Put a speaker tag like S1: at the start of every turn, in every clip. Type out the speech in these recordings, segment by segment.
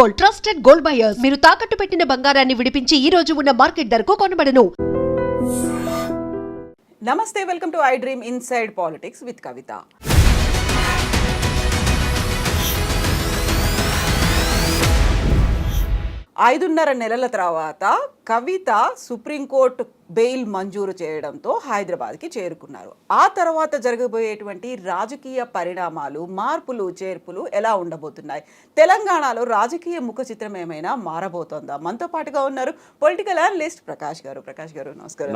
S1: Gold trusted gold buyers. మీరు తాకట్టు పెట్టిన బంగారాన్ని విడిపించి ఈ రోజు ఉన్న మార్కెట్ ధరకు కొనబడను.
S2: నమస్తే welcome to I dream inside politics with Kavitha. ఐదున్నర నెలల తర్వాత కవిత సుప్రీంకోర్టు బెయిల్ మంజూరు చేయడంతో హైదరాబాద్కి చేరుకున్నారు. ఆ తర్వాత జరగబోయేటువంటి రాజకీయ పరిణామాలు మార్పులు చేర్పులు ఎలా ఉండబోతున్నాయి? తెలంగాణలో రాజకీయ ముఖ చిత్రం ఏమైనా మారబోతోందా? మనతో పాటుగా ఉన్నారు పొలిటికల్ అనలిస్ట్ ప్రకాష్ గారు. ప్రకాష్ గారు నమస్కారం.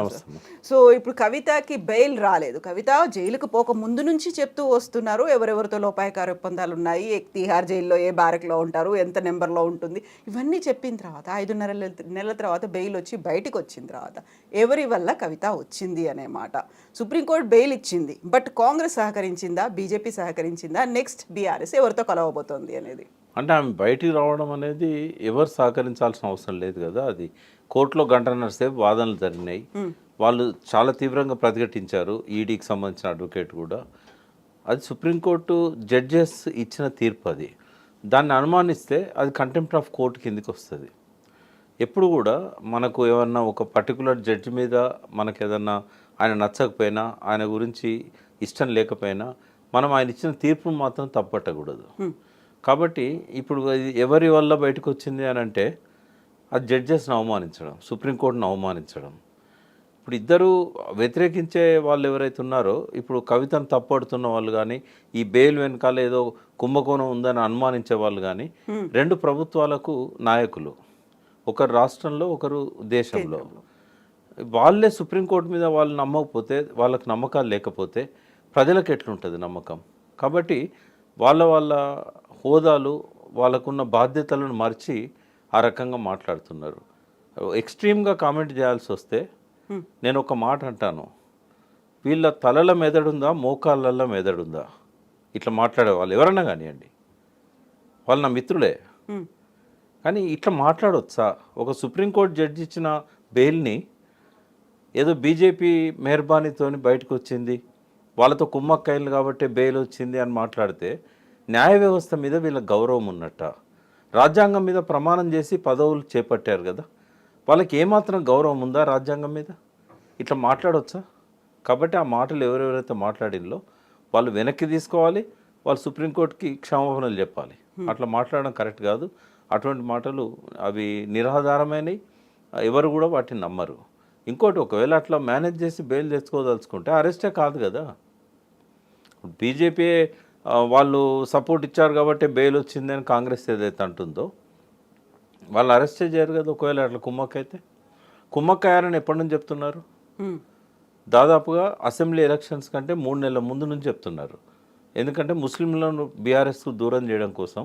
S2: సో ఇప్పుడు కవితకి బెయిల్ రాలేదు. కవిత జైలుకు పోక ముందు నుంచి చెప్తూ వస్తున్నారు. ఎవరెవరితో లోపాయకార ఒప్పందాలు ఉన్నాయి? తిహార్ జైల్లో ఏ బ్యారక్లో ఉంటారు? ఎంత నెంబర్లో ఉంటుంది? ఇవన్నీ చెప్పిన తర్వాత ఐదున్నర నెల- నెలల తర్వాత బెయిల్ వచ్చి బయటికి వచ్చిన తర్వాత ఎవరి వల్ల కవిత వచ్చింది అనే మాట. సుప్రీంకోర్టు బెయిల్ ఇచ్చింది బట్ కాంగ్రెస్ సహకరించిందా బీజేపీ సహకరించిందా నెక్స్ట్ బీఆర్ఎస్ ఎవరితో కలవబోతోంది అనేది.
S3: అంటే ఆమె బయటికి రావడం అనేది ఎవరు సహకరించాల్సిన అవసరం లేదు కదా అది. కోర్టులో గంటన్నర సేపు వాదనలు జరిగినాయి. వాళ్ళు చాలా తీవ్రంగా ప్రతిఘటించారు ఈడీకి సంబంధించిన అడ్వకేట్ కూడా. అది సుప్రీంకోర్టు జడ్జెస్ ఇచ్చిన తీర్పు అది. దాన్ని అనుమానిస్తే అది కంటెంప్ట్ ఆఫ్ కోర్టు కిందికి వస్తుంది. ఎప్పుడు కూడా మనకు ఏమన్నా ఒక పర్టికులర్ జడ్జి మీద మనకు ఏదన్నా ఆయన నచ్చకపోయినా ఆయన గురించి ఇష్టం లేకపోయినా మనం ఆయన ఇచ్చిన తీర్పును మాత్రం తప్పట్టకూడదు. కాబట్టి ఇప్పుడు ఎవరి వల్ల బయటకు వచ్చింది అని అంటే అది జడ్జెస్ని అవమానించడం సుప్రీంకోర్టును అవమానించడం. ఇప్పుడు ఇద్దరు వ్యతిరేకించే వాళ్ళు ఎవరైతే ఉన్నారో ఇప్పుడు కవితను తప్పడుతున్న వాళ్ళు కానీ ఈ బెయిల్ వెనకాల ఏదో కుంభకోణం ఉందని అనుమానించే వాళ్ళు కానీ రెండు ప్రభుత్వాలకు నాయకులు. ఒకరు రాష్ట్రంలో ఒకరు దేశంలో. వాళ్ళే సుప్రీంకోర్టు మీద వాళ్ళు నమ్మకపోతే వాళ్ళకి నమ్మకాలు లేకపోతే ప్రజలకు ఎట్లుంటుంది నమ్మకం? కాబట్టి వాళ్ళ వాళ్ళ హోదాలు వాళ్ళకున్న బాధ్యతలను మర్చి ఆ రకంగా మాట్లాడుతున్నారు. ఎక్స్ట్రీమ్గా కామెంట్ చేయాల్సి వస్తే నేను ఒక మాట అంటాను. వీళ్ళ తలల మెదడుందా మోకాళ్ళల్లో మెదడుందా? ఇట్లా మాట్లాడే వాళ్ళు ఎవరన్నా కానివ్వండి. వాళ్ళు నా మిత్రులే. కానీ ఇట్లా మాట్లాడొచ్చా? ఒక సుప్రీంకోర్టు జడ్జి ఇచ్చిన బెయిల్ని ఏదో బీజేపీ మెహర్బానీతోని బయటకు వచ్చింది వాళ్ళతో కుమ్మక్కైలు కాబట్టి బెయిల్ వచ్చింది అని మాట్లాడితే న్యాయ వ్యవస్థ మీద వీళ్ళ గౌరవం ఉన్నట్ట. రాజ్యాంగం మీద ప్రమాణం చేసి పదవులు చేపట్టారు కదా. వాళ్ళకి ఏమాత్రం గౌరవం ఉందా రాజ్యాంగం మీద? ఇట్లా మాట్లాడొచ్చా? కాబట్టి ఆ మాటలు ఎవరెవరైతే మాట్లాడినలో వాళ్ళు వెనక్కి తీసుకోవాలి వాళ్ళు సుప్రీంకోర్టుకి క్షమాపణలు చెప్పాలి. అట్లా మాట్లాడడం కరెక్ట్ కాదు. అటువంటి మాటలు అవి నిరాధారమైనవి ఎవరు కూడా వాటిని నమ్మరు. ఇంకోటి ఒకవేళ అట్లా మేనేజ్ చేసి బెయిల్ తెచ్చుకోదలుచుకుంటే అరెస్టే కాదు కదా. బీజేపీ వాళ్ళు సపోర్ట్ ఇచ్చారు కాబట్టి బెయిల్ వచ్చిందని కాంగ్రెస్ ఏదైతే అంటుందో వాళ్ళు అరెస్టే చేయరు కదా ఒకవేళ అట్లా కుమ్మక్కైతే. కుమ్మక్కయ్యారని ఎప్పటి నుంచి చెప్తున్నారు. దాదాపుగా అసెంబ్లీ ఎలక్షన్స్ కంటే మూడు నెలల ముందు నుంచి చెప్తున్నారు. ఎందుకంటే ముస్లింలను బీఆర్ఎస్కు దూరం చేయడం కోసం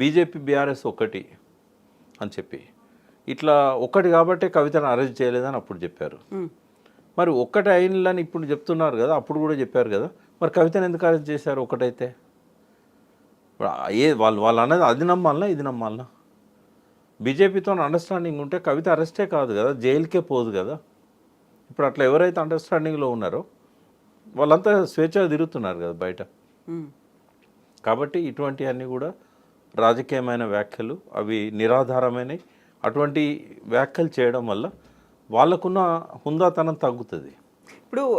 S3: బీజేపీ బీఆర్ఎస్ ఒకటి అని చెప్పి. ఇట్లా ఒక్కటి కాబట్టే కవితను అరెస్ట్ చేయలేదని అప్పుడు చెప్పారు. మరి ఒక్కటి అయినని ఇప్పుడు చెప్తున్నారు కదా అప్పుడు కూడా చెప్పారు కదా. మరి కవితను ఎందుకు అరెస్ట్ చేశారు ఒకటైతే? ఏ వాళ్ళు వాళ్ళు అన్నది అది నమ్మాలనా ఇది నమ్మాలనా? బీజేపీతో అండర్స్టాండింగ్ ఉంటే కవిత అరెస్టే కాదు కదా జైలుకే పోదు కదా. ఇప్పుడు అట్లా ఎవరైతే అండర్స్టాండింగ్లో ఉన్నారో వాళ్ళంతా స్వేచ్ఛగా తిరుగుతున్నారు కదా బయట. కాబట్టి ఇటువంటివన్నీ కూడా రాజకీయమైన వ్యాఖ్యలు అవి నిరాధారమైనవి అటువంటి వ్యాఖ్యలు చేయడం వల్ల వాళ్ళకున్న హుందాతనం తగ్గుతుంది.
S2: ఇప్పుడు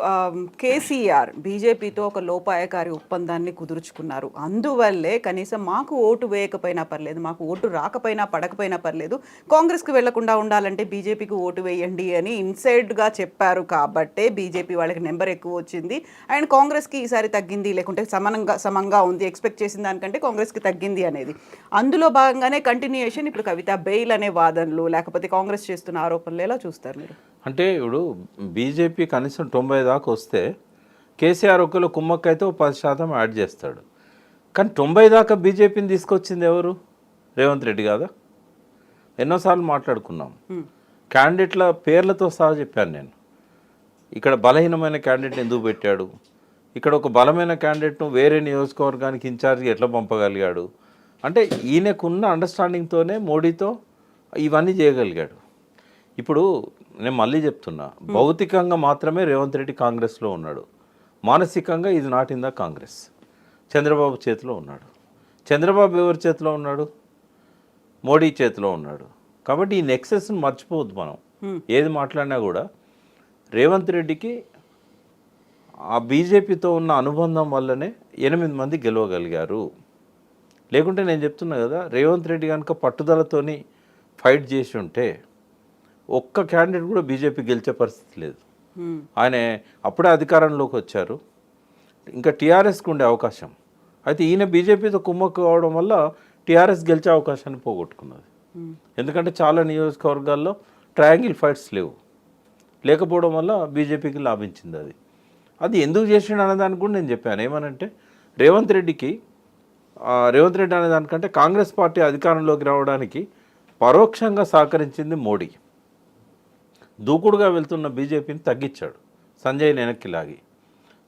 S2: కేసీఆర్ బీజేపీతో ఒక లోపాయకారి ఒప్పందాన్ని కుదుర్చుకున్నారు. అందువల్లే కనీసం మాకు ఓటు వేయకపోయినా పర్లేదు మాకు ఓటు రాకపోయినా పడకపోయినా పర్లేదు కాంగ్రెస్కి వెళ్ళకుండా ఉండాలంటే బీజేపీకి ఓటు వేయండి అని ఇన్సైడ్గా చెప్పారు. కాబట్టే బీజేపీ వాళ్ళకి నెంబర్ ఎక్కువ వచ్చింది. అండ్ కాంగ్రెస్కి ఈసారి తగ్గింది లేకుంటే సమానంగా సమంగా ఉంది ఎక్స్పెక్ట్ చేసిన దానికంటే కాంగ్రెస్కి తగ్గింది అనేది. అందులో భాగంగానే కంటిన్యూయేషన్ ఇప్పుడు కవిత బెయిల్ అనే వాదనలు లేకపోతే కాంగ్రెస్ చేస్తున్న ఆరోపణలు ఎలా చూస్తారు మీరు?
S3: అంటే ఇప్పుడు బీజేపీ కనీసం తొంభై దాకా వస్తే కేసీఆర్ ఒకరు కుమ్మక్కైతే ఓ పది శాతం యాడ్ చేస్తాడు. కానీ తొంభై దాకా బీజేపీని తీసుకొచ్చింది ఎవరు? రేవంత్ రెడ్డి కాదా? ఎన్నోసార్లు మాట్లాడుకున్నాం. క్యాండిడేట్ల పేర్లతో సహా చెప్పాను నేను. ఇక్కడ బలహీనమైన క్యాండిడేట్ ఎందుకు పెట్టాడు? ఇక్కడ ఒక బలమైన క్యాండిడేట్ను వేరే నియోజకవర్గానికి ఇన్ఛార్జ్ ఎట్లా పంపగలిగాడు? అంటే ఈయనకున్న అండర్స్టాండింగ్తోనే మోడీతో ఇవన్నీ చేయగలిగాడు. ఇప్పుడు నేను మళ్ళీ చెప్తున్నా. భౌతికంగా మాత్రమే రేవంత్ రెడ్డి కాంగ్రెస్లో ఉన్నాడు. మానసికంగా ఇది నాటిందా కాంగ్రెస్? చంద్రబాబు చేతిలో ఉన్నాడు. చంద్రబాబు ఎవరి చేతిలో ఉన్నాడు? మోడీ చేతిలో ఉన్నాడు. కాబట్టి ఈ నెక్సెస్ని మర్చిపోవద్దు మనం. ఏది మాట్లాడినా కూడా రేవంత్ రెడ్డికి ఆ బీజేపీతో ఉన్న అనుబంధం వల్లనే ఎనిమిది మంది గెలవగలిగారు. లేకుంటే నేను చెప్తున్నా కదా రేవంత్ రెడ్డి కనుక పట్టుదలతోని ఫైట్ చేసి ఉంటే ఒక్క క్యాండిడేట్ కూడా బీజేపీ గెలిచే పరిస్థితి లేదు. ఆయన అప్పుడే అధికారంలోకి వచ్చారు. ఇంకా టీఆర్ఎస్కి ఉండే అవకాశం. అయితే ఈయన బీజేపీతో కుమ్మక్కు కావడం వల్ల టీఆర్ఎస్ గెలిచే అవకాశాన్ని పోగొట్టుకున్నది. ఎందుకంటే చాలా నియోజకవర్గాల్లో ట్రయాంగిల్ ఫైట్స్ లేవు. లేకపోవడం వల్ల బీజేపీకి లాభించింది అది. అది ఎందుకు చేసిండు అనేదానికి కూడా నేను చెప్పాను. ఏమనంటే రేవంత్ రెడ్డికి రేవంత్ రెడ్డి అనే దానికంటే కాంగ్రెస్ పార్టీ అధికారంలోకి రావడానికి పరోక్షంగా సహకరించింది మోడీ. దూకుడుగా వెళ్తున్న బీజేపీని తగ్గించాడు. సంజయ్ వెనక్కి లాగి.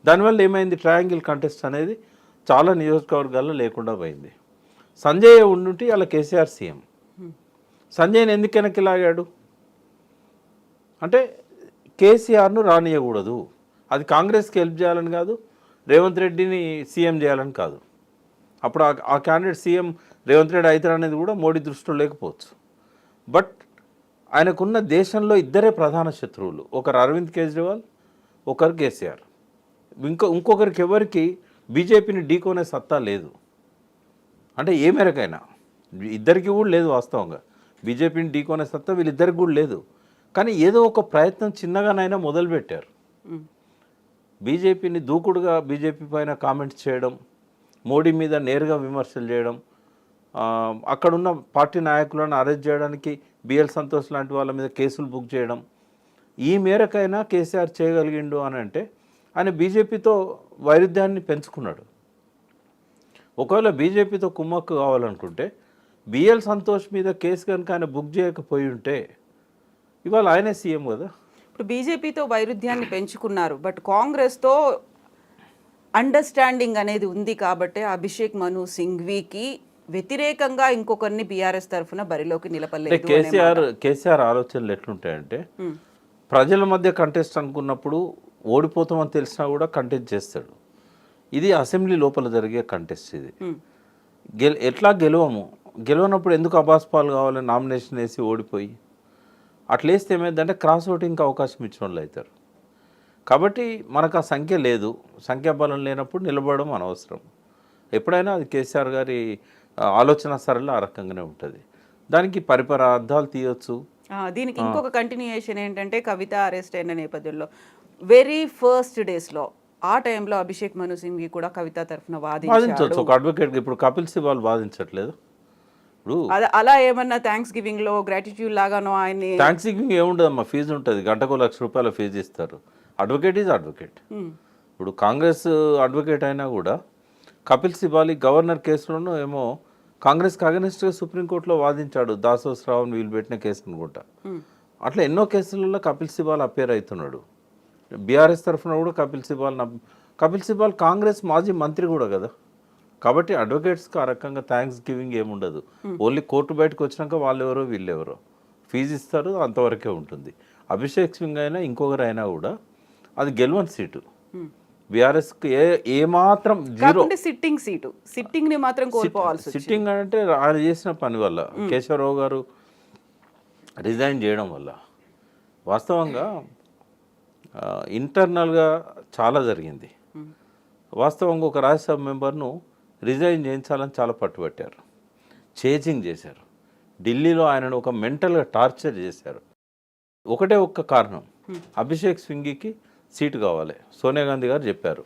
S3: దానివల్ల ఏమైంది? ట్రయాంగిల్ కంటెస్ట్ అనేది చాలా నియోజకవర్గాల్లో లేకుండా పోయింది. సంజయ్ ఉండుంటే అలా కేసీఆర్ సీఎం. సంజయ్ని ఎందుకు వెనక్కి లాగాడు? అంటే కేసీఆర్ను రానియకూడదు. అది కాంగ్రెస్కి హెల్ప్ చేయాలని కాదు రేవంత్ రెడ్డిని సీఎం చేయాలని కాదు. అప్పుడు ఆ- ఆ క్యాండిడేట్ సీఎం రేవంత్ రెడ్డి అవుతారు అనేది కూడా మోడీ దృష్టిలో లేకపోవచ్చు. బట్ ఆయనకున్న దేశంలో ఇద్దరే ప్రధాన శత్రువులు. ఒకరు అరవింద్ కేజ్రీవాల్ ఒకరు కేసీఆర్. ఇంకో ఇంకొకరికి ఎవరికి బీజేపీని ఢీకొనే సత్తా లేదు. అంటే ఏ మేరకైనా. ఇద్దరికి కూడా లేదు వాస్తవంగా. బీజేపీని ఢీకొనే సత్తా వీళ్ళిద్దరికి కూడా లేదు. కానీ ఏదో ఒక ప్రయత్నం చిన్నగానైనా మొదలుపెట్టారు. బీజేపీని దూకుడుగా బీజేపీ పైన కామెంట్స్ చేయడం మోడీ మీద నేరుగా విమర్శలు చేయడం అక్కడున్న పార్టీ నాయకులను అరెస్ట్ చేయడానికి బిఎల్ సంతోష్ లాంటి వాళ్ళ మీద కేసులు బుక్ చేయడం. ఈ మేరకైనా కేసీఆర్ చేయగలిగిండు అని అంటే ఆయన బీజేపీతో వైరుధ్యాన్ని పెంచుకున్నాడు. ఒకవేళ బీజేపీతో కుమ్మక్కు కావాలనుకుంటే బిఎల్ సంతోష్ మీద కేసు కనుక ఆయన బుక్ చేయకపోయి ఉంటే ఇవాళ ఆయనే సీఎం కదా.
S2: ఇప్పుడు బీజేపీతో వైరుధ్యాన్ని పెంచుకున్నారు బట్ కాంగ్రెస్తో అండర్స్టాండింగ్ అనేది ఉంది కాబట్టి అభిషేక్ మను సింఘ్వీకి వ్యతిరేకంగా ఇంకొకరిని బీఆర్ఎస్ తరఫున బరిలోకి నిలపలేదు
S3: కేసీఆర్ కేసీఆర్ ఆలోచనలు ఎట్లుంటాయంటే. ప్రజల మధ్య కంటెస్ట్ అనుకున్నప్పుడు ఓడిపోతామని తెలిసినా కూడా కంటెస్ట్ చేస్తాడు. ఇది అసెంబ్లీ లోపల జరిగే కంటెస్ట్ ఇది. గెల్ ఎట్లా గెలవము? గెలవనప్పుడు ఎందుకు అబాస్పాలు కావాలని నామినేషన్ వేసి ఓడిపోయి? అట్లా వేస్తే ఏమైందంటే క్రాస్ ఓటింగ్కి అవకాశం ఇచ్చిన వాళ్ళు అవుతారు. కాబట్టి మనకు ఆ సంఖ్య లేదు. సంఖ్యాబలం లేనప్పుడు నిలబడడం అనవసరం. ఎప్పుడైనా అది కేసీఆర్ గారి ఆలోచన సరళ ఆ రకంగానే ఉంటుంది. దానికి పరిపర అర్థాలు తీయొచ్చు
S2: దీనికి ఇంకొక కంటిన్యూయేషన్ ఏంటంటే కవిత అరెస్ట్ అయిన నేపథ్యంలో. వెరీ ఫస్ట్ డేస్లో ఆ టైంలో అభిషేక్ మను సింఘ్వి కూడా కవిత తరఫున
S3: వాదించవచ్చు. ఒక అడ్వకేట్ ఇప్పుడు కపిల్ సిబాల్ వాదించట్లేదు. ఇప్పుడు
S2: అలా ఏమన్నా థ్యాంక్స్ గివింగ్లో గ్రాటిట్యూడ్ లాగానో ఆయన్ని
S3: థ్యాంక్స్ గివింగ్ ఏముండదమ్మా ఫీజు ఉంటుంది. గంటకు లక్ష రూపాయల ఫీజు ఇస్తారు. Advocate is advocate. ఇప్పుడు కాంగ్రెస్ అడ్వకేట్ అయినా కూడా కపిల్ సిబాలి గవర్నర్ కేసులోనూ ఏమో కాంగ్రెస్కి అగనిస్ట్గా సుప్రీంకోర్టులో వాదించాడు. దాసోస్రావుని వీళ్ళు పెట్టిన కేసు అనుకుంటా. అట్లా ఎన్నో కేసులలో కపిల్ సిబాల్ అపేర్ అవుతున్నాడు. బీఆర్ఎస్ తరఫున కూడా కపిల్ సిబాల్ కపిల్ సిబాల్ కాంగ్రెస్ మాజీ మంత్రి కూడా కదా. కాబట్టి అడ్వకేట్స్కి ఆ రకంగా థ్యాంక్స్ గివింగ్ ఏముండదు ఓన్లీ కోర్టు బయటకు వచ్చినాక వాళ్ళు ఎవరో వీళ్ళెవరో. ఫీజు ఇస్తారు అంతవరకే ఉంటుంది. అభిషేక్ సింగ్ అయినా ఇంకొకరు అయినా కూడా అది గెలవని సీటు. బీఆర్ఎస్కి ఏ ఏమాత్రం జీరో.
S2: సిట్టింగ్ సీటు సిట్టింగ్ని మాత్రం కోల్పోవాల్సి
S3: సిట్టింగ్ అంటే ఆయన చేసిన పని వల్ల కేశవరావు గారు రిజైన్ చేయడం వల్ల. వాస్తవంగా ఇంటర్నల్గా చాలా జరిగింది. వాస్తవంగా ఒక రాజ్యసభ మెంబర్ను రిజైన్ చేయించాలని చాలా పట్టుబట్టారు. చేజింగ్ చేశారు. ఢిల్లీలో ఆయనను ఒక మెంటల్గా టార్చర్ చేశారు. ఒకటే ఒక్క కారణం. అభిషేక్ సింగికి సీటు కావాలి. సోనియా గాంధీ గారు చెప్పారు.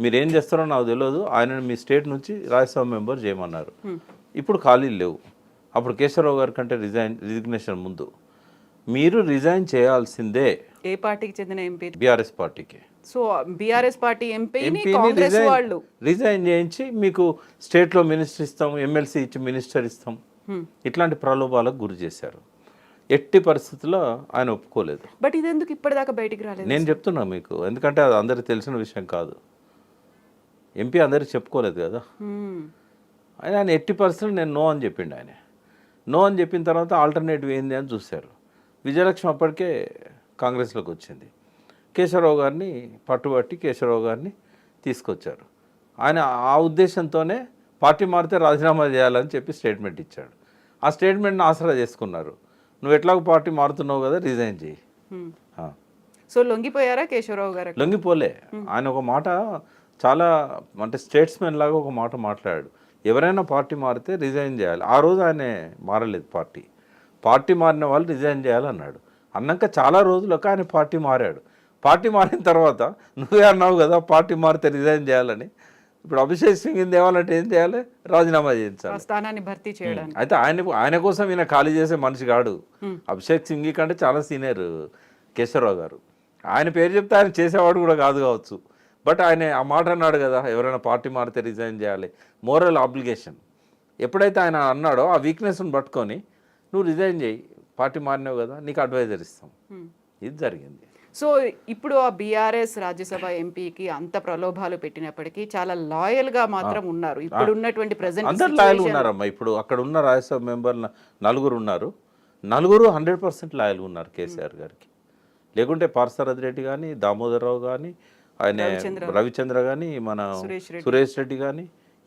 S3: మీరు ఏం చేస్తారో నాకు తెలియదు ఆయనను మీ స్టేట్ నుంచి రాజ్యసభ మెంబర్ చేయమన్నారు. ఇప్పుడు ఖాళీలు లేవు. అప్పుడు కేశవరావు గారి కంటే రిజైన్ రిజిగ్నేషన్ ముందు. మీరు రిజైన్ చేయాల్సిందే.
S2: ఏ పార్టీకి చెందిన ఎంపీ?
S3: బీఆర్ఎస్ పార్టీకి.
S2: So BRS party Congress
S3: resign
S2: వాళ్ళు.
S3: రిజైన్ చేయించి మీకు స్టేట్లో మినిస్టర్ ఇస్తాం ఎమ్మెల్సీ ఇచ్చి మినిస్టర్ ఇస్తాం. ఇట్లాంటి ప్రలోభాలకు గురి చేశారు. ఎట్టి పరిస్థితుల్లో ఆయన ఒప్పుకోలేదు.
S2: బట్ ఇది ఎందుకు ఇప్పటిదాకా బయటికి రాలేదు?
S3: నేను చెప్తున్నా మీకు ఎందుకంటే అది అందరికి తెలిసిన విషయం కాదు. ఎంపీ అందరికి చెప్పుకోలేదు కదా.
S2: హ్మ్.
S3: ఆయన ఆయన ఎట్టి పరిస్థితులు నేను నో అని చెప్పిండు ఆయన. నో అని చెప్పిన తర్వాత ఆల్టర్నేటివ్ ఏంది అని చూశారు. విజయలక్ష్మి అప్పటికే కాంగ్రెస్లోకి వచ్చింది. కేశవరావు గారిని పట్టుబట్టి కేశవరావు గారిని తీసుకొచ్చారు. ఆయన ఆ ఉద్దేశంతోనే పార్టీ మారితే రాజీనామా చేయాలని చెప్పి స్టేట్మెంట్ ఇచ్చాడు. ఆ స్టేట్మెంట్ని ఆసరా చేసుకున్నారు. నువ్వు ఎట్లాగో పార్టీ మారుతున్నావు కదా రిజైన్ చేయి.
S2: సో లొంగిపోయారా కేశవరావు గారు
S3: లొంగిపోలే. ఆయన ఒక మాట చాలా అంటే స్టేట్స్మెన్ లాగా ఒక మాట మాట్లాడాడు. ఎవరైనా పార్టీ మారితే రిజైన్ చేయాలి. ఆ రోజు ఆయన మారలేదు పార్టీ. పార్టీ మారిన వాళ్ళు రిజైన్ చేయాలన్నాడు. అన్నాక చాలా రోజులకు ఆయన పార్టీ మారాడు. పార్టీ మారిన తర్వాత నువ్వే అన్నావు కదా పార్టీ మారితే రిజైన్ చేయాలని. ఇప్పుడు అభిషేక్ సింగ్ తేవాలంటే ఏం చేయాలి? రాజీనామా చేయించాలి.
S2: స్థానాన్ని భర్తీ చేయడానికి.
S3: అయితే ఆయన ఆయన కోసం ఈయన ఖాళీ చేసే మనిషి కాడు. అభిషేక్ సింగ్ కంటే చాలా సీనియర్ కేశవరావు గారు. ఆయన పేరు చెప్తే ఆయన చేసేవాడు కూడా కాదు కావచ్చు. బట్ ఆయన ఆ మాట అన్నాడు కదా ఎవరైనా పార్టీ మారితే రిజైన్ చేయాలి. మోరల్ ఆబ్లిగేషన్ ఎప్పుడైతే ఆయన అన్నాడో ఆ వీక్నెస్ని పట్టుకొని నువ్వు రిజైన్ చేయి పార్టీ మారినావు కదా నీకు అడ్వైజర్ ఇస్తాం. ఇది జరిగింది.
S2: సో ఇప్పుడు ఆ బీఆర్ఎస్ రాజ్యసభ ఎంపీకి అంత ప్రలోభాలు పెట్టినప్పటికీ చాలా లాయల్గా మాత్రం ఉన్నారు. ఇప్పుడు ఉన్నటువంటి ప్రజెంట్
S3: లాయల్ ఉన్నారమ్మా. ఇప్పుడు అక్కడ ఉన్న రాజ్యసభ మెంబర్ నలుగురు ఉన్నారు. నలుగురు హండ్రెడ్ పర్సెంట్ లాయల్ ఉన్నారు కేసీఆర్ గారికి. లేకుంటే పార్సరథ్ రెడ్డి కానీ దామోదరరావు కానీ ఆయన రవిచంద్ర. కానీ మన
S2: సురేష్ రెడ్డి.
S3: సురేష్ రెడ్డి కానీ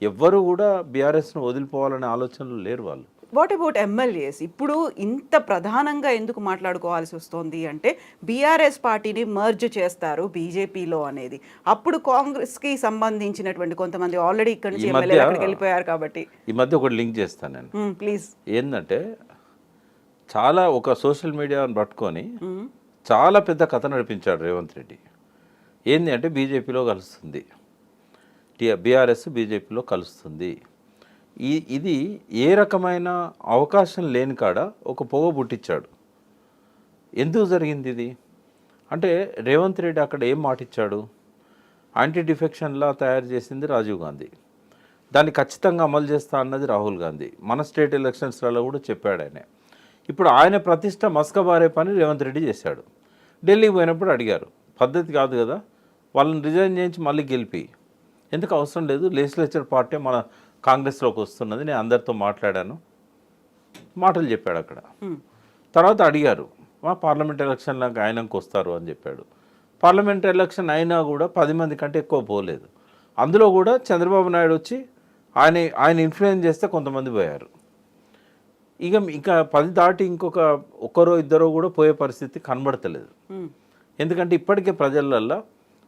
S3: ఎవ్వరు కూడా బీఆర్ఎస్ను వదిలిపోవాలనే ఆలోచనలు లేరు వాళ్ళు.
S2: వాట్ అబౌట్ ఎమ్మెల్యేస్ ఇప్పుడు ఇంత ప్రధానంగా ఎందుకు మాట్లాడుకోవాల్సి వస్తుంది అంటే బీఆర్ఎస్ పార్టీని మర్జ్ చేస్తారు బీజేపీలో అనేది. అప్పుడు కాంగ్రెస్కి సంబంధించినటువంటి కొంతమంది ఆల్రెడీ ఇక్కడ నుంచి అక్కడికి వెళ్ళిపోయారు కాబట్టి.
S3: ఈ మధ్య ఒకటి లింక్ చేస్తాను నేను.
S2: ప్లీజ్
S3: ఏంటంటే చాలా ఒక సోషల్ మీడియాను పట్టుకొని చాలా పెద్ద కథ నడిపించాడు రేవంత్ రెడ్డి. ఏంది అంటే బీజేపీలో కలుస్తుంది. టీ బీఆర్ఎస్ బీజేపీలో కలుస్తుంది. ఇది ఏ రకమైన అవకాశం లేని కాడ ఒక పొగ పుట్టించాడు ఎందుకు జరిగింది ఇది? అంటే రేవంత్ రెడ్డి అక్కడ ఏం మాటిచ్చాడు? యాంటీ డిఫెక్షన్లా తయారు చేసింది రాజీవ్ గాంధీ. దాన్ని ఖచ్చితంగా అమలు చేస్తా అన్నది రాహుల్ గాంధీ. మన స్టేట్ ఎలక్షన్స్లలో కూడా చెప్పాడు ఆయన. ఇప్పుడు ఆయన ప్రతిష్ట మస్కబారే పని రేవంత్ రెడ్డి చేశాడు. ఢిల్లీకి పోయినప్పుడు అడిగారు పద్ధతి కాదు కదా వాళ్ళని రిజైన్ చేయించి మళ్ళీ గెలిపి. ఎందుకు అవసరం లేదు లెజిస్లేచర్ పార్టీ మన కాంగ్రెస్లోకి వస్తున్నది నేను అందరితో మాట్లాడాను. మాటలు చెప్పాడు అక్కడ. తర్వాత అడిగారు మా పార్లమెంట్ ఎలక్షన్లకు ఆయనకు వస్తారు అని చెప్పాడు. పార్లమెంట్ ఎలక్షన్ అయినా కూడా పది మంది కంటే ఎక్కువ పోలేదు. అందులో కూడా చంద్రబాబు నాయుడు వచ్చి ఆయన ఆయన ఇన్ఫ్లుయెన్స్ చేస్తే కొంతమంది పోయారు. ఇక ఇంకా పది దాటి ఇంకొక ఒక్కరో ఇద్దరో కూడా పోయే పరిస్థితి కనబడతలేదు. ఎందుకంటే ఇప్పటికే ప్రజలల్లో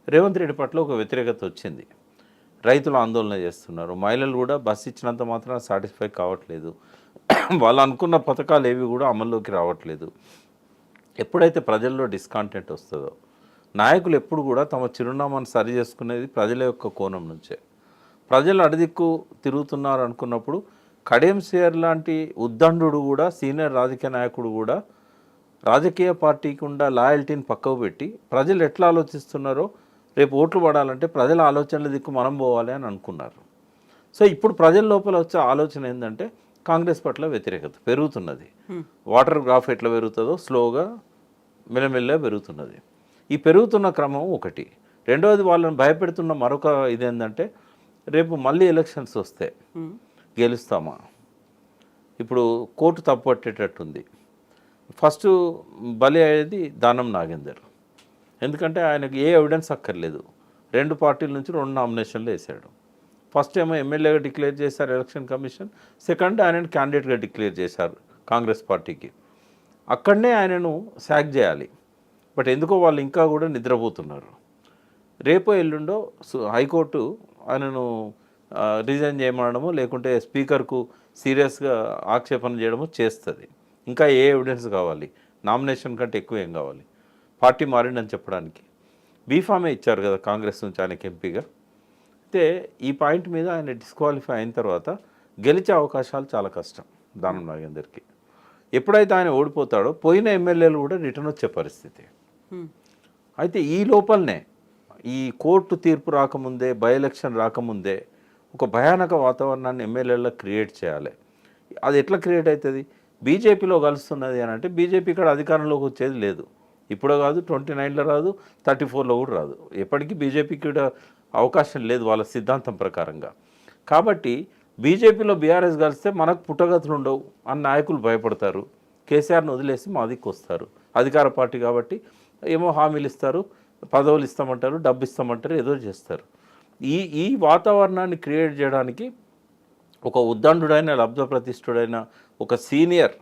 S3: రేవంత్ రెడ్డి పట్ల ఒక వ్యతిరేకత వచ్చింది. రైతులు ఆందోళన చేస్తున్నారు. మహిళలు కూడా బస్ ఇచ్చినంత మాత్రం సాటిస్ఫై కావట్లేదు. వాళ్ళు అనుకున్న పథకాలు ఏవి కూడా అమల్లోకి రావట్లేదు. ఎప్పుడైతే ప్రజల్లో డిస్కాంటెంట్ వస్తుందో నాయకులు ఎప్పుడు కూడా తమ చిరునామాను సరి చేసుకునేది ప్రజల యొక్క కోణం నుంచే. ప్రజలు అడిదిక్కు తిరుగుతున్నారు అనుకున్నప్పుడు కడియం సేర్ లాంటి ఉద్దండు కూడా సీనియర్ రాజకీయ నాయకుడు కూడా రాజకీయ పార్టీకి ఉన్న లాయల్టీని పక్కకు పెట్టి ప్రజలు ఎట్లా ఆలోచిస్తున్నారో రేపు ఓట్లు పడాలంటే ప్రజల ఆలోచనల దిక్కు మనం పోవాలి అని అనుకున్నారు. సో ఇప్పుడు ప్రజల లోపల వచ్చే ఆలోచన ఏంటంటే కాంగ్రెస్ పట్ల వ్యతిరేకత పెరుగుతున్నది. వాటర్ గ్రాఫ్ ఎట్లా పెరుగుతుందో స్లోగా మెల్లమెల్లగా పెరుగుతున్నది. ఈ పెరుగుతున్న క్రమం ఒకటి. రెండవది వాళ్ళని భయపెడుతున్న మరొక ఇదేంటంటే రేపు మళ్ళీ ఎలక్షన్స్ వస్తే గెలుస్తామా? ఇప్పుడు కోర్టు తప్పుపట్టేటట్టుంది ఫస్ట్ బలి అయ్యేది దానం నాగేందర్. ఎందుకంటే ఆయనకు ఏ ఎవిడెన్స్ అక్కర్లేదు. రెండు పార్టీల నుంచి రెండు నామినేషన్లు వేశాడు. ఫస్ట్ ఏమో ఎమ్మెల్యేగా డిక్లేర్ చేశారు ఎలక్షన్ కమిషన్ సెకండ్ ఆయనను క్యాండిడేట్గా డిక్లేర్ చేశారు కాంగ్రెస్ పార్టీకి. అక్కడనే ఆయనను శాక్ చేయాలి. బట్ ఎందుకో వాళ్ళు ఇంకా కూడా నిద్రపోతున్నారు. రేపో ఎల్లుండో హైకోర్టు ఆయనను రిజైన్ చేయమనడము లేకుంటే స్పీకర్కు సీరియస్గా ఆక్షేపణ చేయడము చేస్తుంది. ఇంకా ఏ ఎవిడెన్స్ కావాలి? నామినేషన్ కంటే ఎక్కువ ఏం కావాలి? పార్టీ మారిండని చెప్పడానికి. బీఫామే ఇచ్చారు కదా కాంగ్రెస్ నుంచి ఆయనకి ఎంపీగా అయితే ఈ పాయింట్ మీద ఆయన డిస్క్వాలిఫై అయిన తర్వాత గెలిచే అవకాశాలు చాలా కష్టం దానం నాగేందర్కి. ఎప్పుడైతే ఆయన ఓడిపోతాడో పోయిన ఎమ్మెల్యేలు కూడా రిటర్న్ వచ్చే పరిస్థితి. అయితే ఈ లోపలనే ఈ కోర్టు తీర్పు రాకముందే బై ఎలక్షన్ రాకముందే ఒక భయానక వాతావరణాన్ని ఎమ్మెల్యేలో క్రియేట్ చేయాలి. అది ఎట్లా క్రియేట్ అవుతుంది? బీజేపీలో కలుస్తున్నది అని అంటే బీజేపీ ఇక్కడ అధికారంలోకి వచ్చేది లేదు. ఇప్పుడు కాదు ట్వంటీ నైన్లో రాదు థర్టీ ఫోర్లో కూడా రాదు. ఎప్పటికీ బీజేపీకి కూడా అవకాశం లేదు వాళ్ళ సిద్ధాంతం ప్రకారంగా. కాబట్టి బీజేపీలో బీఆర్ఎస్ కలిస్తే మనకు పుట్టగతులు ఉండవు అని నాయకులు భయపడతారు. కేసీఆర్ని వదిలేసి మా దిక్కు వస్తారు. అధికార పార్టీ కాబట్టి ఏమో హామీలు ఇస్తారు పదవులు ఇస్తామంటారు డబ్బు ఇస్తామంటారు ఏదో చేస్తారు. ఈ ఈ వాతావరణాన్ని క్రియేట్ చేయడానికి ఒక ఉద్దండుడైన లబ్ధప్రతిష్ఠుడైన ఒక సీనియర్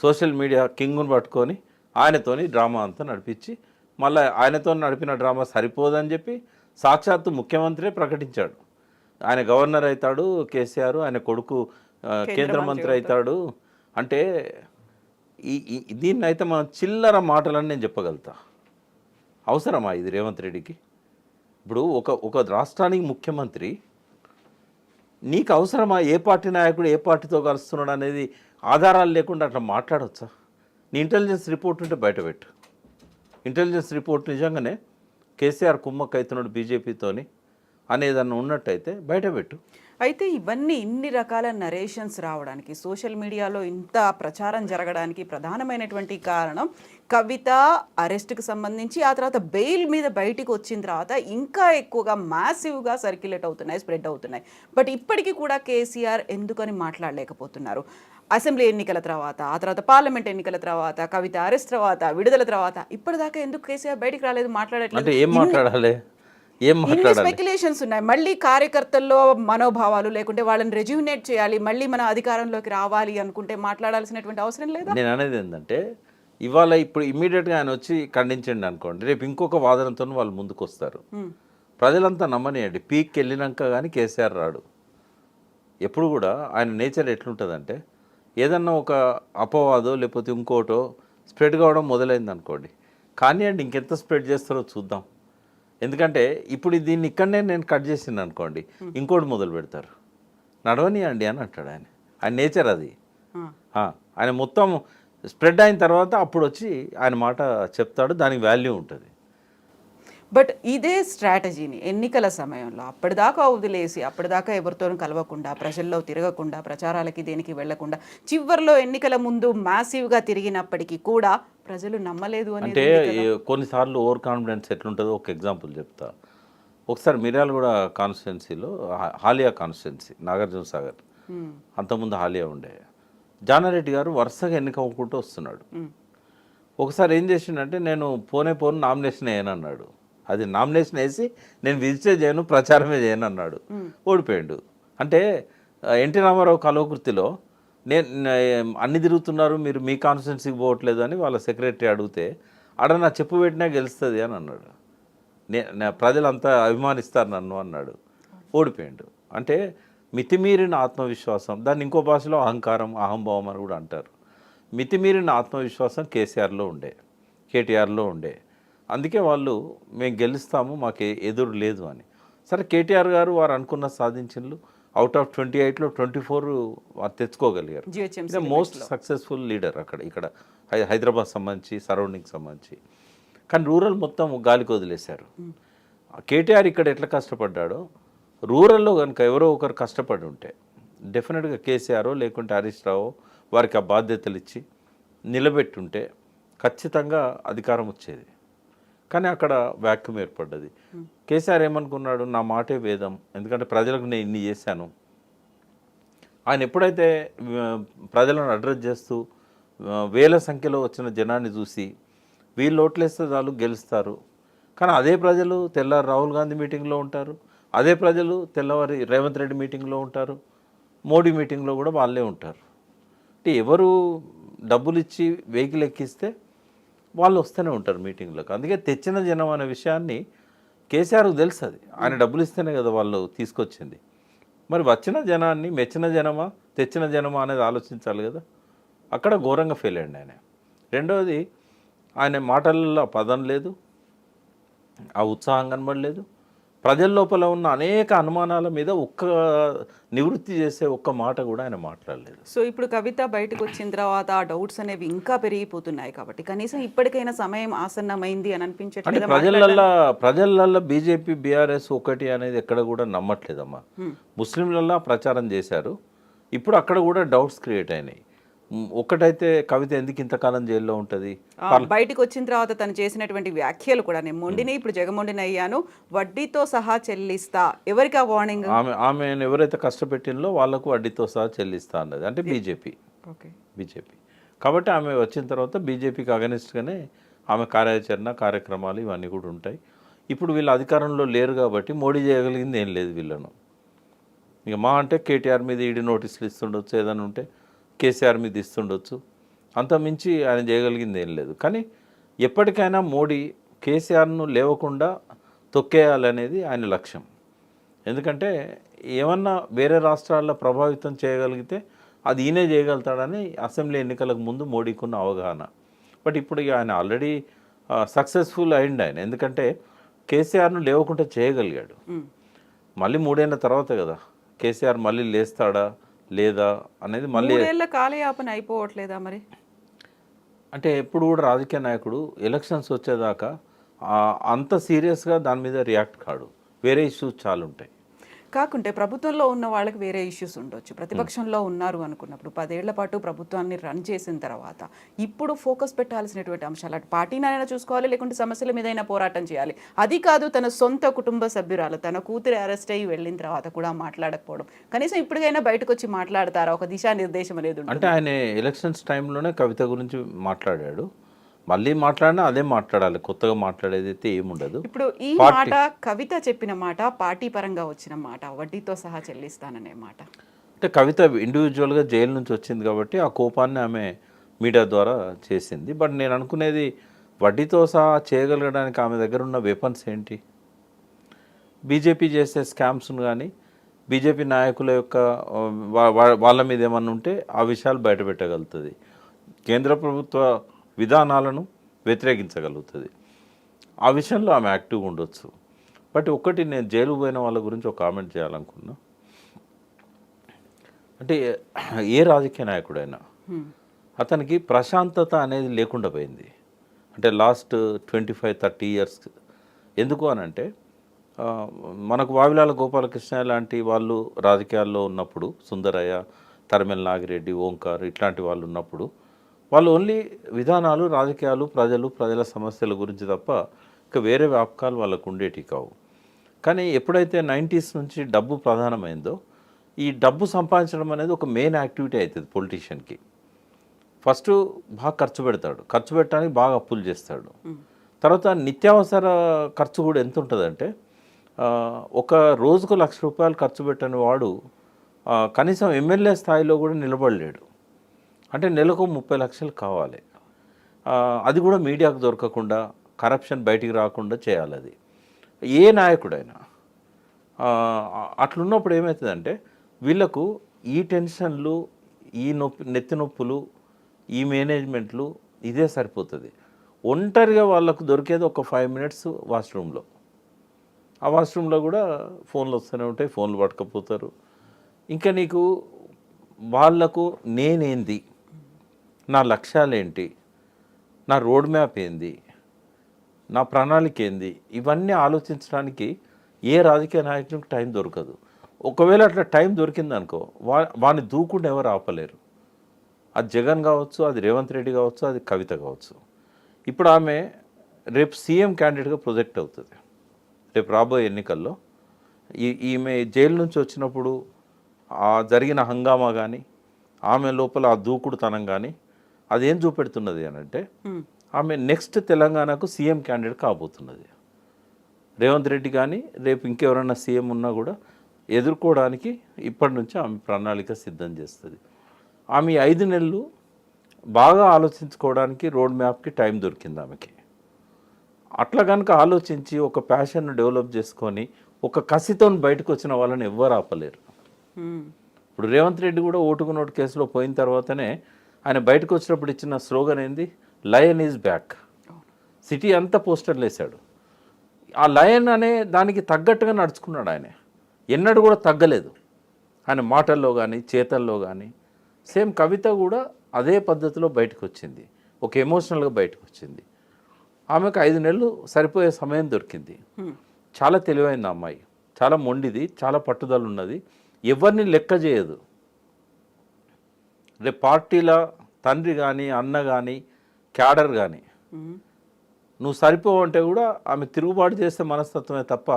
S3: సోషల్ మీడియా కింగ్ను పట్టుకొని ఆయనతోని డ్రామా అంతా నడిపించి మళ్ళీ ఆయనతో నడిపిన డ్రామా సరిపోదని చెప్పి సాక్షాత్తు ముఖ్యమంత్రి ప్రకటించాడు. ఆయన గవర్నర్ అవుతాడు కేసీఆర్ ఆయన కొడుకు కేంద్ర మంత్రి అవుతాడు. అంటే ఈ ఈ- దీన్ని అయితే మనం చిల్లర మాటలని నేను చెప్పగలుగుతా. అవసరమా ఇది రేవంత్ రెడ్డికి? ఇప్పుడు ఒక ఒక రాష్ట్రానికి ముఖ్యమంత్రి నీకు అవసరమా? ఏ పార్టీ నాయకుడు ఏ పార్టీతో కలుస్తున్నాడు అనేది ఆధారాలు లేకుండా అట్లా మాట్లాడవచ్చా నీ ఇంటెలిజెన్స్ రిపోర్ట్ ఉంటే బయటపెట్టు ఇంటెలిజెన్స్ రిపోర్ట్ నిజంగానే కేసీఆర్ కుమ్మక్కైతున్నాడు బీజేపీతోని అనేదన్నా ఉన్నట్టయితే బయటపెట్టు
S2: అయితే ఇవన్నీ ఇన్ని రకాల నరేషన్స్ రావడానికి సోషల్ మీడియాలో ఇంత ప్రచారం జరగడానికి ప్రధానమైనటువంటి కారణం కవిత అరెస్ట్కి సంబంధించి ఆ తర్వాత బెయిల్ మీద బయటికి వచ్చిన తర్వాత ఇంకా ఎక్కువగా మ్యాసివ్గా సర్క్యులేట్ అవుతున్నాయి స్ప్రెడ్ అవుతున్నాయి. బట్ ఇప్పటికీ కూడా కేసీఆర్ ఎందుకని మాట్లాడలేకపోతున్నారు? అసెంబ్లీ ఎన్నికల తర్వాత ఆ తర్వాత పార్లమెంట్ ఎన్నికల తర్వాత కవిత అరెస్ట్ తర్వాత విడుదల తర్వాత ఇప్పటిదాకా ఎందుకు కేసీఆర్ బయటికి రాలేదు మాట్లాడట్లేదు?
S3: ఏం మాట్లాడాలి? ఏం
S2: స్పెక్యులేషన్స్ ఉన్నాయి. మళ్ళీ కార్యకర్తల్లో మనోభావాలు లేకుంటే వాళ్ళని రెజ్యూనేట్ చేయాలి మళ్ళీ మన అధికారంలోకి రావాలి అనుకుంటే మాట్లాడాల్సినటువంటి అవసరం లేదా?
S3: నేను అనేది ఏంటంటే ఇవాళ ఇప్పుడు ఇమ్మీడియట్గా ఆయన వచ్చి ఖండించండి అనుకోండి. రేపు ఇంకొక వాదనతో వాళ్ళు ముందుకు వస్తారు ప్రజలంతా నమ్మనియండి. పీక్కి వెళ్ళినాక కానీ కేసీఆర్ రాడు. ఎప్పుడు కూడా ఆయన నేచర్ ఎట్లుంటుందంటే ఏదన్నా ఒక అపవాదో లేకపోతే ఇంకోటో స్ప్రెడ్ కావడం మొదలైంది అనుకోండి. కానీ అండి ఇంకెంత స్ప్రెడ్ చేస్తారో చూద్దాం. ఎందుకంటే ఇప్పుడు దీన్ని ఇక్కడనే నేను కట్ చేసింది అనుకోండి ఇంకోటి మొదలు పెడతారు. నడవని అండి అని అంటాడు ఆయన. ఆయన నేచర్ అది. ఆయన మొత్తం స్ప్రెడ్ అయిన తర్వాత అప్పుడు వచ్చి ఆయన మాట చెప్తాడు దానికి వాల్యూ ఉంటుంది.
S2: బట్ ఇదే స్ట్రాటజీని ఎన్నికల సమయంలో అప్పటిదాకా వదిలేసి అప్పటిదాకా ఎవరితోనూ కలవకుండా ప్రజల్లో తిరగకుండా ప్రచారాలకి దేనికి వెళ్ళకుండా చివర్లో ఎన్నికల ముందు మాసివ్గా తిరిగినప్పటికీ కూడా ప్రజలు నమ్మలేదు అని
S3: అంటే కొన్నిసార్లు ఓవర్ కాన్ఫిడెన్స్ ఎట్లుంటుందో ఒక ఎగ్జాంపుల్ చెప్తా. ఒకసారి మిర్యాలగూడ కాన్స్టిట్యున్సీలో హాలియా కాన్స్టిట్యున్సీ నాగార్జున సాగర్. అంతకుముందు హాలియా ఉండే. జానారెడ్డి గారు వరుసగా ఎన్నికవ్వకుంటూ వస్తున్నాడు. ఒకసారి ఏం చేసిండంటే నేను పోనే పోను నామినేషన్ వేయను అన్నాడు అది నామినేషన్ వేసి నేను విజిటే చేయను ప్రచారమే చేయను అన్నాడు. ఓడిపోయాడు. అంటే ఎన్టీ రామారావు కలవకృతిలో నేను అన్ని తిరుగుతున్నారు మీరు మీ కాన్స్టిట్యున్సీకి పోవట్లేదు అని వాళ్ళ సెక్రటరీ అడిగితే ఆడ నా చెప్పు పెట్టినా గెలుస్తుంది అని అన్నాడు. నే నా- ప్రజలంతా అభిమానిస్తారు నన్ను అన్నాడు. ఓడిపోయాడు. అంటే మితిమీరిన ఆత్మవిశ్వాసం దాన్ని ఇంకో భాషలో అహంకారం అహంభావం అని కూడా అంటారు. మితిమీరిన ఆత్మవిశ్వాసం కేసీఆర్లో ఉండే కేటీఆర్లో ఉండే. అందుకే వాళ్ళు మేము గెలుస్తాము మాకు ఎదురు లేదు అని. సరే కేటీఆర్ గారు వారు అనుకున్న సాధించిండ్లు అవుట్ ఆఫ్ ట్వంటీ ఎయిట్లో ట్వంటీ ఫోర్ వారు తెచ్చుకోగలిగారు. మోస్ట్ సక్సెస్ఫుల్ లీడర్ అక్కడ ఇక్కడ హైదరాబాద్ సంబంధించి సరౌండింగ్ సంబంధించి. కానీ రూరల్ మొత్తం గాలికి వదిలేశారు. కేటీఆర్ ఇక్కడ ఎట్లా కష్టపడ్డాడో రూరల్లో కనుక ఎవరో ఒకరు కష్టపడి ఉంటే డెఫినెట్గా కేసీఆర్ లేకుంటే హరీష్ రావు వారికి ఆ బాధ్యతలు ఇచ్చి నిలబెట్టుంటే ఖచ్చితంగా అధికారం వచ్చేది. కానీ అక్కడ వ్యాక్యూమ్ ఏర్పడ్డది. కేసీఆర్ ఏమనుకున్నాడు? నా మాటే వేదం. ఎందుకంటే ప్రజలకు నేను ఇన్ని చేశాను. ఆయన ఎప్పుడైతే ప్రజలను అడ్రస్ చేస్తూ వేల సంఖ్యలో వచ్చిన జనాన్ని చూసి వీళ్ళు ఓట్లేస్తే చాలు గెలుస్తారు. కానీ అదే ప్రజలు తెల్లారి రాహుల్ గాంధీ మీటింగ్లో ఉంటారు. అదే ప్రజలు తెల్లవారి రేవంత్ రెడ్డి మీటింగ్లో ఉంటారు. మోడీ మీటింగ్లో కూడా వాళ్ళే ఉంటారు. అంటే ఎవరు డబ్బులు ఇచ్చి వెహికల్ ఎక్కిస్తే వాళ్ళు వస్తూనే ఉంటారు మీటింగ్లకు. అందుకే తెచ్చిన జనం అనే విషయాన్ని కేసీఆర్కు తెలుసు అది. ఆయన డబ్బులు ఇస్తేనే కదా వాళ్ళు తీసుకొచ్చింది. మరి వచ్చిన జనాన్ని మెచ్చిన జనమా తెచ్చిన జనమా అనేది ఆలోచించాలి కదా. అక్కడ ఘోరంగా ఫెయిల్ అయ్యండి ఆయన. రెండవది ఆయన మాటలలో పదం లేదు ఆ ఉత్సాహం కనబడలేదు. ప్రజల లోపల ఉన్న అనేక అనుమానాల మీద ఒక్క నివృత్తి చేసే ఒక్క మాట కూడా ఆయన మాట్లాడలేదు.
S2: సో ఇప్పుడు కవిత బయటకు వచ్చిన తర్వాత ఆ డౌట్స్ అనేవి ఇంకా పెరిగిపోతున్నాయి కాబట్టి కనీసం ఇప్పటికైనా సమయం ఆసన్నమైంది అని అనిపించట్లేదు
S3: ప్రజలల్లో ప్రజలల్లో బీజేపీ బీఆర్ఎస్ ఒకటి అనేది ఎక్కడ కూడా నమ్మట్లేదమ్మా. ముస్లింలల్లో ప్రచారం చేశారు. ఇప్పుడు అక్కడ కూడా డౌట్స్ క్రియేట్ అయినాయి. ఒక్కటైతే కవిత ఎందుకు ఇంతకాలం జైల్లో ఉంటుంది?
S2: బయటకు వచ్చిన తర్వాత తను చేసినటువంటి వ్యాఖ్యలు కూడా నేను మొండిని ఇప్పుడు జగమొండిని అయ్యాను. వడ్డీతో సహా చెల్లిస్తా. ఎవరికి ఆ వార్నింగ్?
S3: ఆమె ఆమెను ఎవరైతే కష్టపెట్టిందో వాళ్ళకు వడ్డీతో సహా చెల్లిస్తా అన్నది. అంటే బీజేపీ.
S2: ఓకే.
S3: బీజేపీ. కాబట్టి ఆమె వచ్చిన తర్వాత బీజేపీకి అగనిస్ట్గానే ఆమె కార్యాచరణ కార్యక్రమాలు ఇవన్నీ కూడా ఉంటాయి. ఇప్పుడు వీళ్ళు అధికారంలో లేరు కాబట్టి మోడీ చేయగలిగింది ఏం లేదు వీళ్ళను. ఇక మా అంటే కేటీఆర్ మీద ఈడీ నోటీసులు ఇస్తుండొచ్చు ఏదైనా ఉంటే కేసీఆర్ మీద ఇస్తుండొచ్చు. అంత మించి ఆయన చేయగలిగింది ఏం లేదు. కానీ ఎప్పటికైనా మోడీ కేసీఆర్ను లేవకుండా తొక్కేయాలనేది ఆయన లక్ష్యం. ఎందుకంటే ఏమన్నా వేరే రాష్ట్రాల్లో ప్రభావితం చేయగలిగితే అది ఈయనే చేయగలుగుతాడని అసెంబ్లీ ఎన్నికలకు ముందు మోడీకి ఉన్న అవగాహన. బట్ ఇప్పుడు ఆయన ఆల్రెడీ సక్సెస్ఫుల్ అయింది ఆయన. ఎందుకంటే కేసీఆర్ను లేవకుండా చేయగలిగాడు. మళ్ళీ మూడేళ్ళ తర్వాత కదా. కేసీఆర్ మళ్ళీ లేస్తాడా? లేదా అనేది మళ్ళీ
S2: కాలయాపన అయిపోవట్లేదా మరి?
S3: అంటే ఎప్పుడు కూడా రాజకీయ నాయకుడు ఎలక్షన్స్ వచ్చేదాకా అంత సీరియస్గా దాని మీద రియాక్ట్ కాడు. వేరే ఇష్యూస్ చాలా ఉంటాయి
S2: కాకుంటే ప్రభుత్వంలో ఉన్న వాళ్ళకి వేరే ఇష్యూస్ ఉండొచ్చు. ప్రతిపక్షంలో ఉన్నారు అనుకున్నప్పుడు పదేళ్ళ పాటు ప్రభుత్వాన్ని రన్ చేసిన తర్వాత ఇప్పుడు ఫోకస్ పెట్టాల్సినటువంటి అంశాలు అటు పార్టీనైనా చూసుకోవాలి లేకుంటే సమస్యల మీదైనా పోరాటం చేయాలి. అది కాదు తన సొంత కుటుంబ సభ్యురాలు తన కూతురు అరెస్ట్ అయ్యి వెళ్ళిన తర్వాత కూడా మాట్లాడకపోవడం. కనీసం ఇప్పటికైనా బయటకు వచ్చి మాట్లాడతారా? ఒక దిశానిర్దేశం అనేది
S3: అంటే ఆయన ఎలక్షన్స్ టైంలోనే కవిత గురించి మాట్లాడాడు. మళ్ళీ మాట్లాడినా అదే మాట్లాడాలి. కొత్తగా మాట్లాడేది అయితే ఏముండదు.
S2: ఇప్పుడు ఈ మాట కవిత చెప్పిన మాట పార్టీ పరంగా వచ్చిన మాట వడ్డీతో సహా చెల్లిస్తాననే మాట.
S3: అంటే కవిత ఇండివిజువల్గా జైలు నుంచి వచ్చింది కాబట్టి ఆ కోపాన్ని ఆమె మీడియా ద్వారా చేసింది. బట్ నేను అనుకునేది వడ్డీతో సహా చేయగలగడానికి ఆమె దగ్గర ఉన్న వెపన్స్ ఏంటి? బీజేపీ చేసే స్కామ్స్ను కానీ బీజేపీ నాయకుల యొక్క వాళ్ళ మీద ఏమన్నా ఉంటే ఆ విషయాలు బయటపెట్టగలుగుతుంది కేంద్ర ప్రభుత్వ విధానాలను వ్యతిరేకించగలుగుతుంది. ఆ విషయంలో ఆమె యాక్టివ్గా ఉండొచ్చు. బట్ ఒక్కటి నేను జైలు పోయిన వాళ్ళ గురించి ఒక కామెంట్ చేయాలనుకున్నా. అంటే ఏ రాజకీయ నాయకుడైనా అతనికి ప్రశాంతత అనేది లేకుండా పోయింది. అంటే last twenty five thirty years ఎందుకు అని అంటే మనకు వావిలాల గోపాలకృష్ణ లాంటి వాళ్ళు రాజకీయాల్లో ఉన్నప్పుడు సుందరయ్య తరమెల్ నాగిరెడ్డి ఓంకార్ ఇట్లాంటి వాళ్ళు ఉన్నప్పుడు వాళ్ళు ఓన్లీ విధానాలు రాజకీయాలు ప్రజలు ప్రజల సమస్యల గురించి తప్ప ఇక వేరే వ్యాపకాలు వాళ్ళకు ఉండేటి కావు. కానీ ఎప్పుడైతే నైంటీస్ నుంచి డబ్బు ప్రధానమైందో ఈ డబ్బు సంపాదించడం అనేది ఒక మెయిన్ యాక్టివిటీ అవుతుంది పొలిటీషియన్కి. ఫస్ట్ బాగా ఖర్చు పెడతాడు. ఖర్చు పెట్టడానికి బాగా అప్పులు చేస్తాడు. తర్వాత నిత్యావసర ఖర్చు కూడా ఎంత ఉంటుందంటే ఒక రోజుకు లక్ష రూపాయలు ఖర్చు పెట్టని వాడు కనీసం ఎమ్మెల్యే స్థాయిలో కూడా నిలబడలేడు. అంటే నెలకు ముప్పై లక్షలు కావాలి. అది కూడా మీడియాకు దొరకకుండా కరప్షన్ బయటికి రాకుండా చేయాలి అది. ఏ నాయకుడైనా అట్లున్నప్పుడు ఏమవుతుందంటే వీళ్ళకు ఈ టెన్షన్లు ఈ నొప్పి నెత్తి నొప్పులు ఈ మేనేజ్మెంట్లు ఇదే సరిపోతుంది. ఒంటరిగా వాళ్ళకు దొరికేది ఒక ఫైవ్ మినిట్స్ వాష్రూమ్లో ఆ వాష్రూమ్లో కూడా ఫోన్లు వస్తూనే ఉంటాయి ఫోన్లు పట్టకపోతారు. ఇంకా నీకు వాళ్ళకు నేనేంది? నా లక్ష్యాలు ఏంటి నా రోడ్ మ్యాప్ ఏంది? నా ప్రణాళిక ఏంది ఇవన్నీ ఆలోచించడానికి ఏ రాజకీయ నాయకునికి టైం దొరకదు. ఒకవేళ అట్లా టైం దొరికింది అనుకో వా వాడిని దూకుండా ఎవరు ఆపలేరు. అది జగన్ కావచ్చు అది రేవంత్ రెడ్డి కావచ్చు అది కవిత కావచ్చు. ఇప్పుడు ఆమె రేపు సీఎం క్యాండిడేట్గా ప్రొజెక్ట్ అవుతుంది. రేపు రాబోయే ఎన్నికల్లో ఈ ఈమె జైలు నుంచి వచ్చినప్పుడు ఆ జరిగిన హంగామా కానీ ఆమె లోపల ఆ దూకుడుతనం కానీ అదేం చూపెడుతున్నది అని అంటే ఆమె నెక్స్ట్ తెలంగాణకు సీఎం క్యాండిడేట్ కాబోతున్నది. రేవంత్ రెడ్డి కానీ రేపు ఇంకెవరైనా సీఎం ఉన్నా కూడా ఎదుర్కోవడానికి ఇప్పటి నుంచి ఆమె ప్రణాళిక సిద్ధం చేస్తుంది. ఆమె ఐదు నెలలు బాగా ఆలోచించుకోవడానికి రోడ్ మ్యాప్కి టైం దొరికింది ఆమెకి. అట్లా కనుక ఆలోచించి ఒక ప్యాషన్ను డెవలప్ చేసుకొని ఒక కసితో బయటకు వచ్చిన వాళ్ళని ఎవ్వరు ఆపలేరు. ఇప్పుడు రేవంత్ రెడ్డి కూడా ఓటుకు నోటు కేసులో పోయిన తర్వాతనే ఆయన బయటకు వచ్చినప్పుడు ఇచ్చిన స్లోగన్ ఏంది? లయన్ ఈజ్ బ్యాక్ సిటీ అంతా పోస్టర్లు వేశాడు. ఆ లయన్ అనే దానికి తగ్గట్టుగా నడుచుకున్నాడు ఆయన. ఎన్నడూ కూడా తగ్గలేదు. ఆయన మాటల్లో కానీ చేతల్లో కానీ సేమ్ కవిత కూడా అదే పద్ధతిలో బయటకు వచ్చింది. ఒక ఎమోషనల్గా బయటకు వచ్చింది. ఆమెకు ఐదు నెలలు సరిపోయే సమయం దొరికింది. చాలా తెలివైంది అమ్మాయి. చాలా మొండిది చాలా పట్టుదల ఉన్నది. ఎవరిని లెక్క చేయదు. రేపు పార్టీల తండ్రి కానీ అన్న కానీ క్యాడర్ కానీ. నువ్వు సరిపోవంటే కూడా ఆమె తిరుగుబాటు చేసే మనస్తత్వమే తప్ప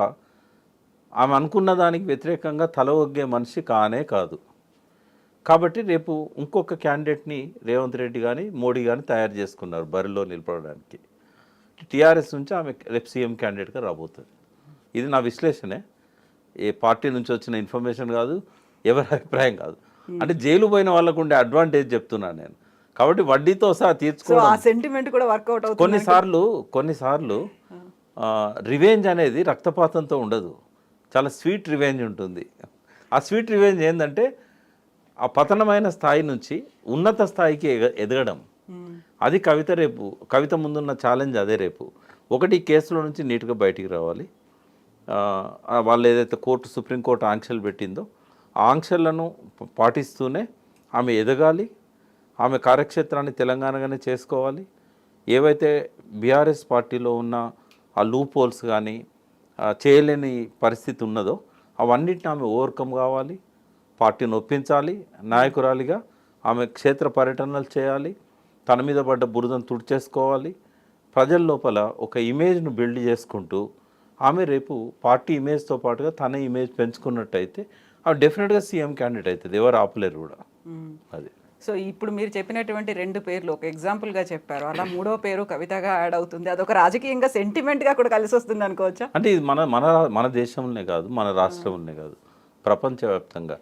S3: ఆమె అనుకున్న దానికి వ్యతిరేకంగా తల ఒగ్గే మనిషి కానే కాదు. కాబట్టి రేపు ఇంకొక క్యాండిడేట్ని రేవంత్ రెడ్డి కానీ మోడీ కానీ తయారు చేసుకున్నారు బరిలో నిలబడడానికి. టీఆర్ఎస్ నుంచి ఆమె రేపు సీఎం క్యాండిడేట్గా రాబోతుంది. ఇది నా విశ్లేషణే. ఏ పార్టీ నుంచి వచ్చిన ఇన్ఫర్మేషన్ కాదు ఎవరి అభిప్రాయం కాదు. అంటే జైలు పోయిన వాళ్ళకు ఉండే అడ్వాంటేజ్ చెప్తున్నాను నేను. కాబట్టి వడ్డీతో సహా తీర్చుకోవడం.
S2: సెంటిమెంట్ కూడా వర్కౌట్ అవుతుంది
S3: కొన్నిసార్లు కొన్నిసార్లు రివెంజ్ అనేది రక్తపాతంతో ఉండదు. చాలా స్వీట్ రివెంజ్ ఉంటుంది. ఆ స్వీట్ రివెంజ్ ఏంటంటే ఆ పతనమైన స్థాయి నుంచి ఉన్నత స్థాయికి ఎగ- ఎదగడం. అది కవిత రేపు కవిత ముందున్న ఛాలెంజ్ అదే రేపు. ఒకటి కేసులో నుంచి నీట్గా బయటికి రావాలి. వాళ్ళు ఏదైతే కోర్టు సుప్రీంకోర్టు ఆంక్షలు పెట్టిందో ఆంక్షలను పాటిస్తూనే ఆమె ఎదగాలి ఆమె కార్యక్షేత్రాన్ని తెలంగాణగానే చేసుకోవాలి. ఏవైతే బీఆర్ఎస్ పార్టీలో ఉన్న ఆ లూప్ హోల్స్ కానీ చేయలేని పరిస్థితి ఉన్నదో అవన్నిటిని ఆమె ఓవర్కమ్ కావాలి పార్టీని ఒప్పించాలి నాయకురాలిగా ఆమె క్షేత్ర పర్యటనలు చేయాలి తన మీద పడ్డ బురదను తుడిచేసుకోవాలి. ప్రజల లోపల ఒక ఇమేజ్ను బిల్డ్ చేసుకుంటూ ఆమె రేపు పార్టీ ఇమేజ్తో పాటుగా తన ఇమేజ్ పెంచుకున్నట్టయితే ఆమె డెఫినెట్గా సీఎం క్యాండిడేట్ అవుతుంది ఎవరు ఆపలేరు కూడా. అది.
S2: సో ఇప్పుడు మీరు చెప్పినటువంటి రెండు పేర్లు ఒక example గా చెప్పారు. అలా మూడో పేరు కవితగా యాడ్ అవుతుంది. అదొక రాజకీయంగా sentiment గా కూడా కలిసి వస్తుంది అనుకోవచ్చా?
S3: అంటే ఇది మన మన మన దేశంలోనే కాదు మన రాష్ట్రంలోనే కాదు. ప్రపంచవ్యాప్తంగా.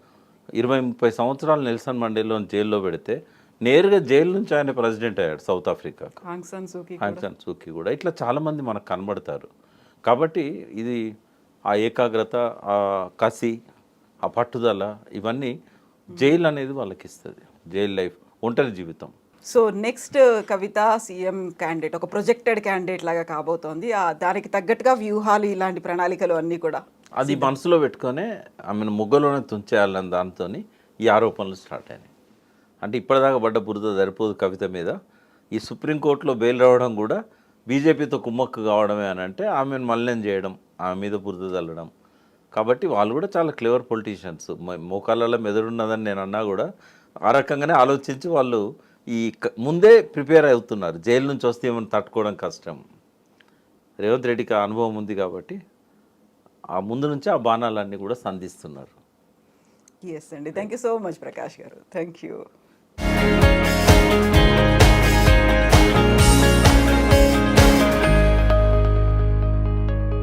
S3: ఇరవై ముప్పై సంవత్సరాలు నెల్సన్ మండేలోని జైల్లో పెడితే నేరుగా జైలు నుంచి ఆయన ప్రెసిడెంట్ అయ్యాడు సౌత్
S2: సూకీ
S3: హాంగ్సాన్ సూకి కూడా. ఇట్లా చాలామంది మనకు కనబడతారు. కాబట్టి ఇది ఆ ఏకాగ్రత ఆ కసి ఆ పట్టుదల ఇవన్నీ జైలు అనేది వాళ్ళకి ఇస్తుంది జైలు లైఫ్ ఒంటరి జీవితం.
S2: So next Kavitha CM candidate ఒక ప్రొజెక్టెడ్ క్యాండిడేట్ లాగా కాబోతోంది. ఆ దానికి తగ్గట్టుగా వ్యూహాలు ఇలాంటి ప్రణాళికలు అన్నీ కూడా
S3: అది మనసులో పెట్టుకొనే ఆమెను ముగ్గలోనే తుంచేయాలని దాంతో ఈ ఆరోపణలు స్టార్ట్ అయినాయి. అంటే ఇప్పటిదాకా పడ్డ బురద సరిపోదు కవిత మీద. ఈ సుప్రీంకోర్టులో బెయిల్ రావడం కూడా బీజేపీతో కుమ్మక్కు కావడమే అని అంటే ఆమెను మలినం చేయడం ఆమె మీద బురద చల్లడం కాబట్టి వాళ్ళు కూడా చాలా క్లేవర్ పొలిటీషియన్స్ మోకాళ్ళలో మెదడున్నదని నేను అన్నా కూడా ఆ రకంగానే ఆలోచించి వాళ్ళు ఈ ముందే ప్రిపేర్ అవుతున్నారు. జైలు నుంచి వస్తే ఏమైనా తట్టుకోవడం కష్టం. రేవంత్ రెడ్డికి అనుభవం ఉంది కాబట్టి ఆ ముందు నుంచి ఆ బాణాలన్నీ కూడా సంధిస్తున్నారు.
S2: ఎస్ అండి. Thank you so much Prakash గారు. Thank you